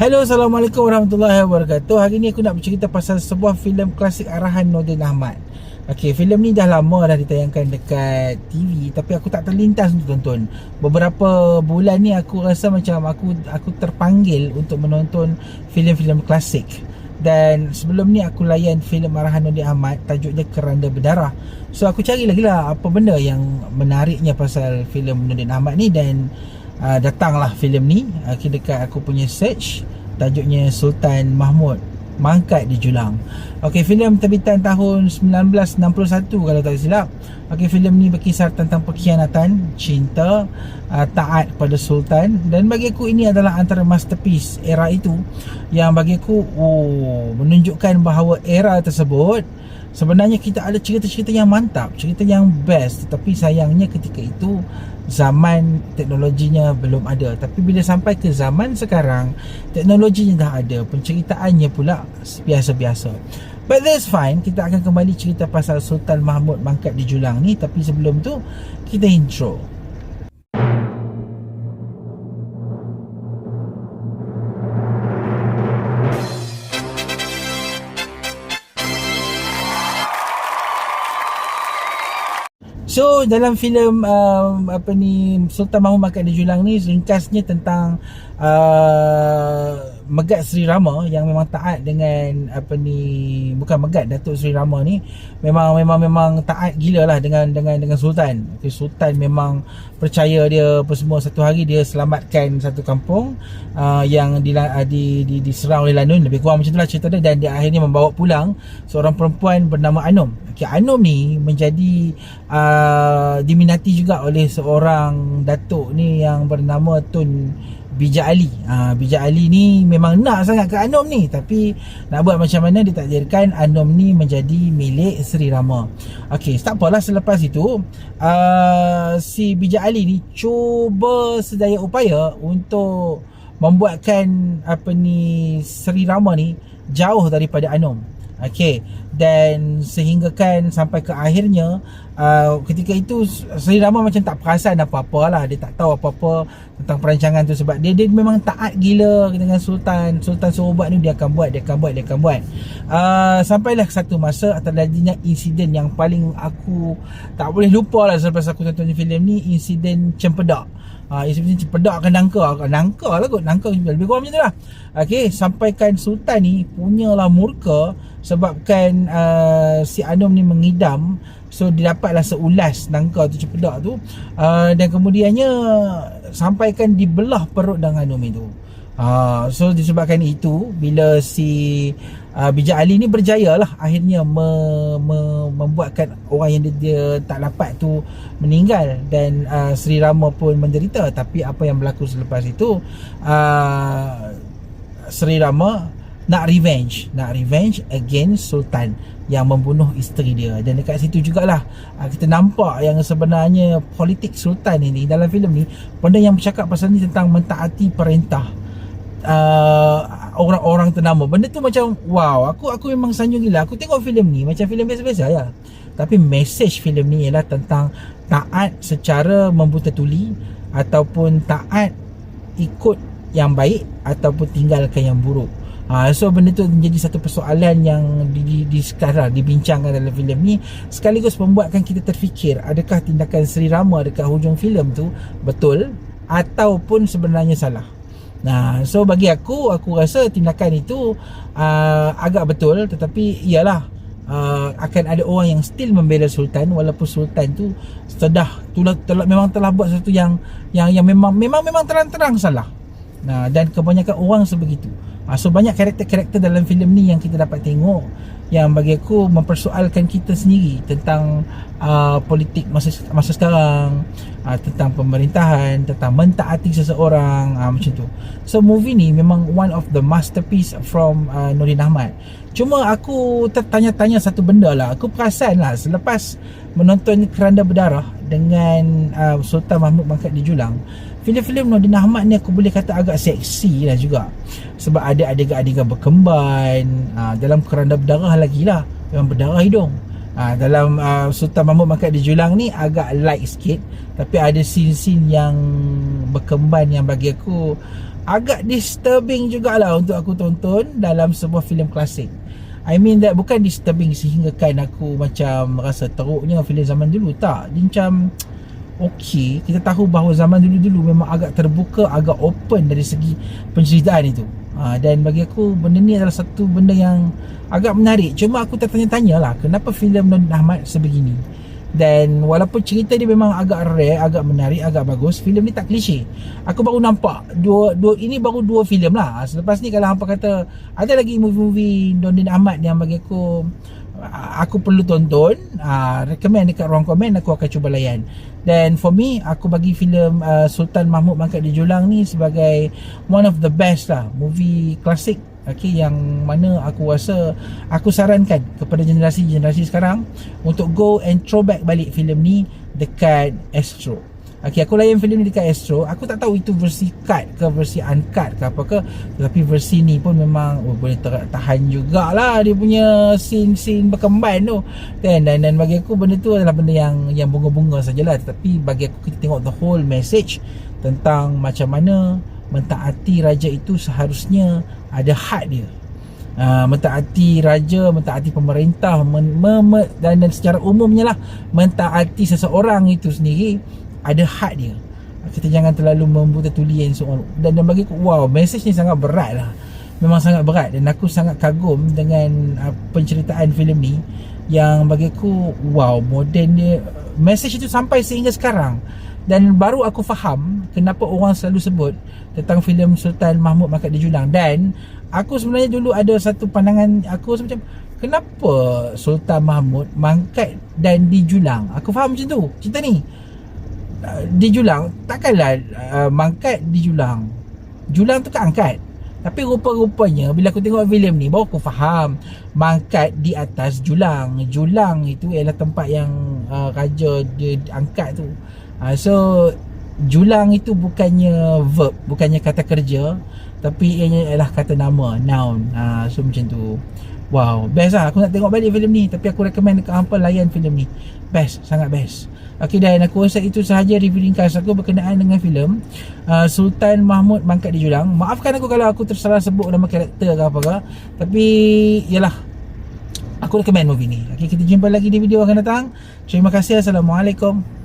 Hello, Assalamualaikum warahmatullahi wabarakatuh. Hari ni aku nak bercerita pasal sebuah filem klasik arahan Nordin Ahmad. Okay, filem ni dah lama dah ditayangkan dekat TV Tapi aku tak terlintas untuk tonton. Beberapa bulan ni aku rasa macam aku aku terpanggil untuk menonton filem-filem klasik. Dan sebelum ni aku layan filem arahan Nordin Ahmad Tajuknya Keranda Berdarah. So aku cari lagi lah apa benda yang menariknya pasal filem Nordin Ahmad ni Dan uh, datanglah filem ni uh, dekat aku punya search tajuknya Sultan Mahmud Mangkat di Julang. Okey, filem terbitan tahun 1961 kalau tak silap. Okey, filem ni berkisar tentang pengkhianatan, cinta, uh, taat pada sultan dan bagi aku ini adalah antara masterpiece era itu yang bagi aku oh, menunjukkan bahawa era tersebut sebenarnya kita ada cerita-cerita yang mantap, cerita yang best. Tetapi sayangnya ketika itu zaman teknologinya belum ada. Tapi bila sampai ke zaman sekarang teknologinya dah ada. Penceritaannya pula biasa-biasa. But that's fine. Kita akan kembali cerita pasal Sultan Mahmud Mangkat di Julang ni. Tapi sebelum tu kita intro So dalam filem um, apa ni Sultan Mahmud Makan di Julang ni ringkasnya tentang uh, Megat Sri Rama yang memang taat dengan apa ni bukan Megat Datuk Sri Rama ni memang memang memang taat gila lah dengan dengan dengan Sultan. Okay, Sultan memang percaya dia apa semua satu hari dia selamatkan satu kampung uh, yang di, uh, di, di diserang oleh Lanun lebih kurang macam itulah cerita dia dan dia akhirnya membawa pulang seorang perempuan bernama Anom. Okay, Anom ni menjadi uh, diminati juga oleh seorang datuk ni yang bernama Tun Bijak Ali. Ha, Bijak Ali ni memang nak sangat ke Anom ni? Tapi nak buat macam mana ditakdirkan Anom ni menjadi milik Seri Rama? Okey, tak apalah selepas itu uh, Si Bijak Ali ni cuba sedaya upaya Untuk membuatkan apa ni Seri Rama ni jauh daripada Anom. Okey dan sehingga kan sampai ke akhirnya uh, ketika itu Seri Rama macam tak perasan apa-apa lah. Dia tak tahu apa-apa tentang perancangan tu sebab dia dia memang taat gila dengan Sultan Sultan suruh buat ni dia akan buat dia akan buat dia akan buat. Uh, sampailah satu masa terjadinya insiden yang paling aku tak boleh lupa lah selepas aku tonton filem ni insiden cempedak uh, sebenarnya cepedak kan nangka Nangka lah kot Nangka lebih kurang macam tu lah. Okay Sampaikan Sultan ni Punyalah murka sebabkan uh, si Anom ni mengidam. So dia dapatlah seulas nangka tu cepedak tu. Uh, dan kemudiannya sampaikan dibelah perut dengan Anom itu. Uh, so disebabkan itu bila si uh, Bijak Ali ni berjaya lah akhirnya me, me, membuatkan orang yang dia, dia tak dapat tu meninggal. Dan uh, Sri Rama pun menderita. Tapi apa yang berlaku selepas itu uh, Sri Rama nak revenge. Nak revenge against sultan yang membunuh isteri dia. Dan dekat situ jugalah ah, kita nampak yang sebenarnya politik sultan ini dalam filem ni benda yang bercakap pasal ni tentang mentaati perintah uh, orang-orang ternama. Benda tu macam wow aku aku memang sanjung gila. Aku tengok filem ni macam filem biasa-biasa ya tapi message filem ni ialah tentang taat secara membuta tuli ataupun taat ikut yang baik ataupun tinggalkan yang buruk Ha, so benda tu menjadi satu persoalan yang di, di, di sekarang dibincangkan dalam filem ni sekaligus membuatkan kita terfikir adakah tindakan Sri Rama dekat hujung filem tu betul ataupun sebenarnya salah. Nah, so bagi aku aku rasa tindakan itu uh, agak betul tetapi iyalah uh, akan ada orang yang still membela sultan walaupun sultan tu sudah telah, telah memang telah buat sesuatu yang yang yang memang memang memang terang-terang salah. Nah, dan kebanyakan orang sebegitu. Ha, so banyak karakter-karakter dalam filem ni yang kita dapat tengok yang bagi aku mempersoalkan kita sendiri tentang uh, politik masa masa sekarang, uh, tentang pemerintahan, tentang mentaati seseorang, uh, macam tu. So movie ni memang one of the masterpiece from uh, Nordin Ahmad. Cuma aku tertanya-tanya satu benda lah. Aku perasan lah selepas menonton Keranda Berdarah dengan uh, Sultan Mahmud Mangkat di Julang filem-filem Nordin Ahmad ni aku boleh kata agak seksi lah juga sebab ada adegan-adegan berkemban uh, dalam keranda berdarah lagi lah memang berdarah hidung uh, dalam uh, Sultan Mahmud Mangkat di Julang ni agak light sikit tapi ada scene-scene yang berkemban yang bagi aku agak disturbing jugalah untuk aku tonton dalam sebuah filem klasik. I mean that bukan disturbing sehingga kan aku macam rasa teruknya filem zaman dulu tak. Dia macam okey, kita tahu bahawa zaman dulu-dulu memang agak terbuka, agak open dari segi penceritaan itu. Ha, dan bagi aku benda ni adalah satu benda yang agak menarik. Cuma aku tertanya-tanya lah kenapa filem Nordin Ahmad sebegini. Dan walaupun cerita dia memang agak rare, agak menarik, agak bagus, filem ni tak klise. Aku baru nampak dua dua ini baru dua filem lah. Selepas ni kalau hampa kata ada lagi movie-movie Nordin Ahmad yang bagi aku aku perlu tonton, uh, recommend dekat ruang komen aku akan cuba layan. Dan for me, aku bagi filem uh, Sultan Mahmud Mangkat di Julang ni sebagai one of the best lah. Movie klasik okay, yang mana aku rasa aku sarankan kepada generasi-generasi sekarang untuk go and throwback balik filem ni dekat Astro Okay, aku layan filem ni dekat Astro. Aku tak tahu itu versi cut ke versi uncut ke apa ke. Tetapi versi ni pun memang oh, boleh tahan jugalah Dia punya scene-scene berkemban tu. Dan, dan, dan bagi aku benda tu adalah benda yang yang bunga-bunga sajalah. Tetapi bagi aku kita tengok the whole message Tentang macam mana mentaati raja itu seharusnya ada had dia. Uh, mentaati raja mentaati pemerintah men, me, me, dan, dan secara umumnya lah mentaati seseorang itu sendiri ada had dia. Kita jangan terlalu membuta tulian soal dan, dan bagi aku wow message ni sangat berat lah. Memang sangat berat. Dan aku sangat kagum dengan uh, penceritaan filem ni yang bagi aku wow moden dia message itu sampai sehingga sekarang. Dan baru aku faham kenapa orang selalu sebut tentang filem Sultan Mahmud Mangkat di Julang dan aku sebenarnya dulu ada satu pandangan aku macam kenapa Sultan Mahmud mangkat dan di Julang aku faham macam tu cerita ni uh, di Julang takkanlah uh, mangkat di Julang. Tu kan angkat. Tapi rupa-rupanya bila aku tengok filem ni baru aku faham mangkat di atas Julang. Julang itu ialah tempat yang uh, raja dia angkat tu. Uh, so julang itu bukannya verb bukannya kata kerja tapi ianya adalah kata nama noun. Uh, so macam tu wow best lah. Aku nak tengok balik filem ni tapi aku recommend dekat hampa layan filem ni. Best sangat best. Ok dan aku rasa itu sahaja review ringkas aku berkenaan dengan filem uh, Sultan Mahmud Mangkat di Julang Maafkan aku kalau aku tersalah sebut nama karakter ke apa ke Tapi yalah Aku recommend movie ni. Ok kita jumpa lagi di video akan datang. Terima kasih. Assalamualaikum